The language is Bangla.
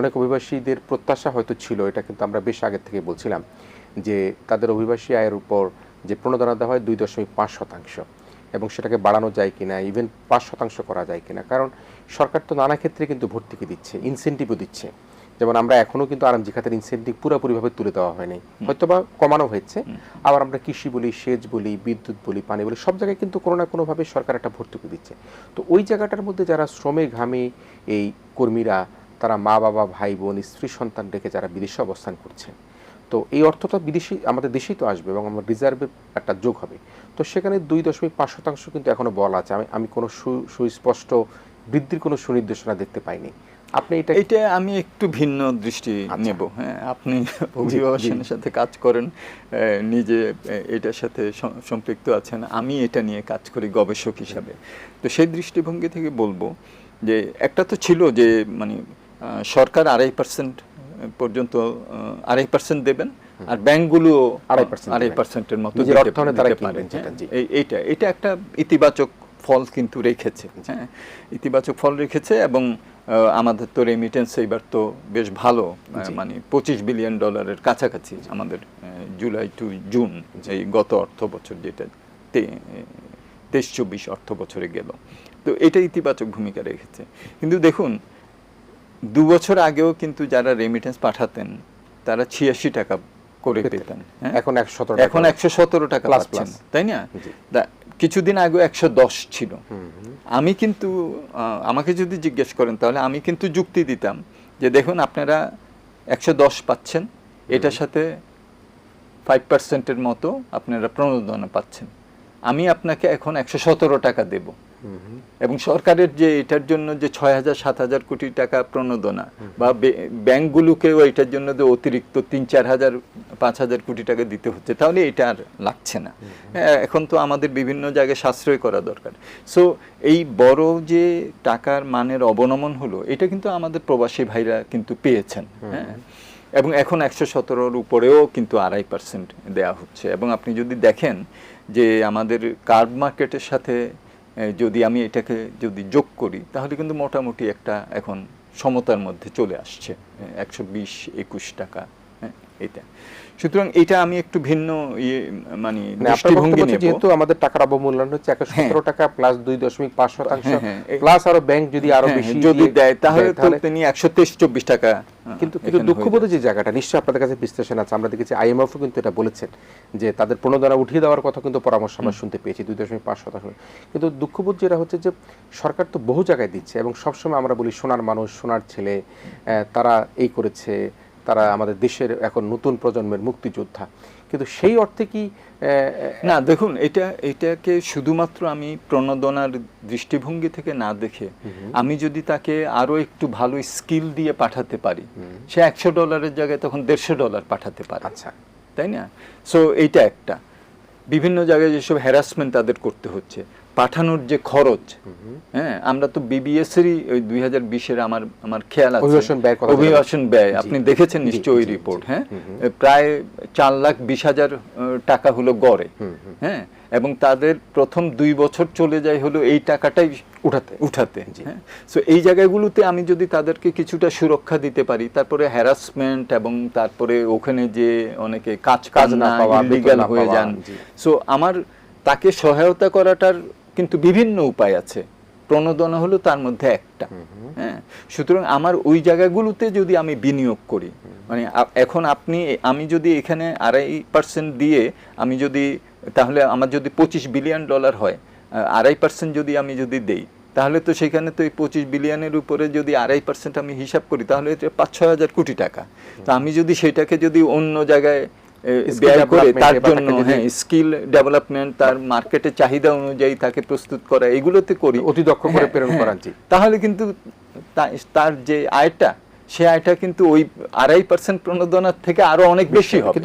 অনেক অভিবাসীদের প্রত্যাশা হয়তো ছিল এটা কিন্তু আমরা বেশ আগে থেকে বলছিলাম যে তাদের অভিবাসী আয়ের উপর যে প্রণোদনা দেওয়া হয় দুই দশমিক পাঁচ শতাংশ এবং সেটাকে বাড়ানো যায় কিনা ইভেন পাঁচ শতাংশ করা যায় কিনা। কারণ সরকার তো নানা ক্ষেত্রে কিন্তু ভর্তুকি দিচ্ছে ইনসেন্টিভও দিচ্ছে। যেমন আমরা এখনও কিন্তু আরএমজি খাতের ইনসেন্টিভ পুরোপুরিভাবে তুলে দেওয়া হয়নি। হয়তো বা কমানো হয়েছে আবার আমরা কৃষি বলি সেচ বলি বিদ্যুৎ বলি পানি বলি সব জায়গায় কিন্তু কোনো না কোনোভাবে সরকার একটা ভর্তুকি দিচ্ছে। তো ওই জায়গাটার মধ্যে যারা শ্রমে ঘামে এই কর্মীরা তারা মা বাবা ভাই বোন স্ত্রী সন্তান রেখে যারা বিদেশে অবস্থান করছেন তো এই অর্থটা বিদেশি আমাদের দেশেই তো আসবে এবং আমার রিজার্ভের একটা যোগ হবে। তো সেখানে দুই দশমিক পাঁচ শতাংশ কিন্তু এখনও বলা আছে। আমি আমি কোনো সু- সুস্পষ্ট বৃদ্ধির কোনো সুনির্দেশনা দেখতে পাইনি। আপনি এটা এটা আমি একটু ভিন্ন দৃষ্টি আচ্ছা। নেব। হ্যাঁ আপনি অভিভাবকের সাথে কাজ করেন নিজে এটার সাথে সম্পৃক্ত আছেন। আমি এটা নিয়ে কাজ করি গবেষক হিসাবে। তো সেই দৃষ্টিভঙ্গি থেকে বলব যে একটা তো ছিল যে মানে সরকার আড়াই পার্সেন্ট পর্যন্ত আড়াই পার্সেন্ট দেবেন আর ব্যাংকগুলো আড়াই আড়াই পার্সেন্টের মতো হ্যাঁ। এইটা এটা একটা ইতিবাচক ফল কিন্তু রেখেছে হ্যাঁ। ইতিবাচক ফল রেখেছে এবং আমাদের তো রেমিটেন্স এইবার তো বেশ ভালো মানে পঁচিশ বিলিয়ন ডলারের কাছাকাছি আমাদের জুলাই টু জুন এই গত অর্থ বছর যেটা তেইশ চব্বিশ অর্থ বছরে গেল। তো এটা ইতিবাচক ভূমিকা রেখেছে। কিন্তু দেখুন দু বছর আগেও কিন্তু যারা রেমিটেন্স পাঠাতেন তারা ছিয়াশি টাকা করে পেতেন। এখন একশো সতেরো এখন একশো সতেরো টাকা পাচ্ছেন তাই না? কিছুদিন আগে একশো দশ ছিল। আমি কিন্তু আমাকে যদি জিজ্ঞেস করেন তাহলে আমি কিন্তু যুক্তি দিতাম যে দেখুন আপনারা একশো দশ পাচ্ছেন এটার সাথে ফাইভ পার্সেন্টের মতো আপনারা প্রণোদনা পাচ্ছেন। আমি আপনাকে এখন একশো সতেরো টাকা দেব। এবং সরকারের যে এটার জন্য যে ছয় হাজার সাত হাজার কোটি টাকা প্রণোদনা বা ব্যাংকগুলোকেও এটার জন্য যে অতিরিক্ত তিন চার হাজার পাঁচ হাজার কোটি টাকা দিতে হচ্ছে তাহলে এটা আর লাগছে না। হ্যাঁ, এখন তো আমাদের বিভিন্ন জায়গায় সাশ্রয় করা দরকার। সো এই বড় যে টাকার মানের অবনমন হলো এটা কিন্তু আমাদের প্রবাসী ভাইরা কিন্তু পেয়েছেন হ্যাঁ। এবং এখন একশো সতেরোর উপরেও কিন্তু আড়াই পার্সেন্ট দেওয়া হচ্ছে। এবং আপনি যদি দেখেন যে আমাদের কার্ব মার্কেটের সাথে যদি আমি এটাকে যদি যোগ করি, তাহলে কিন্তু মোটামুটি একটা এখন সমতার মধ্যে চলে আসছে। একশো বিশ, একুশ টাকা। এটা সুতরাং এটা আমি একটু ভিন্ন ইয়ে মানে মানে দৃষ্টিভঙ্গি নেব। যেহেতু আমাদের টাকার অবমূল্যায়ন হচ্ছে একশো সতেরো টাকা প্লাস দুই দশমিক পাঁচ শতাংশ। হ্যাঁ, হ্যাঁ, প্লাস আরও ব্যাংক যদি আরও হ্যাঁ, বেশি যদি দেয় তাহলে তো তিনি একশো তেইশ চব্বিশ টাকা কিন্তু কিন্তু হয়ে দুঃখবোধের যে জায়গাটা নিশ্চয়ই আপনাদের কাছে বিশ্লেষণ আছে। আমরা দেখেছি আইএমএফও কিন্তু এটা বলেছেন যে তাদের প্রণোদনা উঠিয়ে দেওয়ার কথা কিন্তু পরামর্শ আমরা শুনতে পেয়েছি দুই দশমিক পাঁচ শতাংশ। কিন্তু দুঃখবোধ যেটা হচ্ছে যে সরকার তো বহু জায়গায় দিচ্ছে এবং সবসময় আমরা বলি সোনার মানুষ সোনার ছেলে তারা এই করেছে তারা আমাদের দেশের এখন নতুন প্রজন্মের মুক্তিযোদ্ধা। কিন্তু সেই অর্থে কি না দেখুন এটা এটাকে শুধুমাত্র আমি প্রণোদনার দৃষ্টিভঙ্গি থেকে না দেখে আমি যদি তাকে আরও একটু ভালো স্কিল দিয়ে পাঠাতে পারি সে একশো ডলারের জায়গায় তখন দেড়শো ডলার পাঠাতে পারে। আচ্ছা। তাই না? সো এইটা একটা। বিভিন্ন জায়গায় যেসব হ্যারাসমেন্ট তাদের করতে হচ্ছে পাঠানোর যে খরচ হ্যাঁ আমরা তো বিবিএস এরই ওই দুই হাজার বিশের আমার আমার খেয়াল আছে। অভিবাসন ব্যয় আপনি দেখেছেন নিশ্চয়ই ওই রিপোর্ট হ্যাঁ। প্রায় চার লাখ বিশ হাজার টাকা হলো গড়ে হ্যাঁ? এবং তাদের প্রথম দুই বছর চলে যায় হলো এই টাকাটাই উঠাতে। উঠাতে হ্যাঁ? সো এই জায়গাগুলোতে আমি যদি তাদেরকে কিছুটা সুরক্ষা দিতে পারি তারপরে হ্যারাসমেন্ট এবং তারপরে ওখানে যে অনেকে কাজ কাজ না পাওয়া, হয়ে যান। সো আমার তাকে সহায়তা করাটার কিন্তু বিভিন্ন উপায় আছে। প্রণোদনা হলো তার মধ্যে একটা। হ্যাঁ? সুতরাং আমার ওই জায়গাগুলোতে যদি আমি বিনিয়োগ করি মানে এখন আপনি আমি যদি এখানে আড়াই পার্সেন্ট দিয়ে আমি যদি তাহলে আমার যদি পঁচিশ বিলিয়ন ডলার হয় আড়াই পার্সেন্ট যদি আমি যদি দেই তাহলে তো সেখানে তো এই পঁচিশ বিলিয়নের উপরে যদি আড়াই পার্সেন্ট আমি হিসাব করি তাহলে এটা পাঁচ ছয় হাজার কোটি টাকা। তো আমি যদি সেটাকে যদি অন্য জায়গায় ব্যয় করে তার জন্য হ্যাঁ স্কিল ডেভেলপমেন্ট তার মার্কেটে চাহিদা অনুযায়ী তাকে প্রস্তুত করা এগুলোতে করি অতি দক্ষ করে হ্যাঁ, প্রেরণ হ্যাঁ। করা। তাহলে কিন্তু তার যে আয়টা সে আয়টা কিন্তু ওই আড়াই পার্সেন্ট প্রণোদনার থেকে আরও অনেক বেশি হবে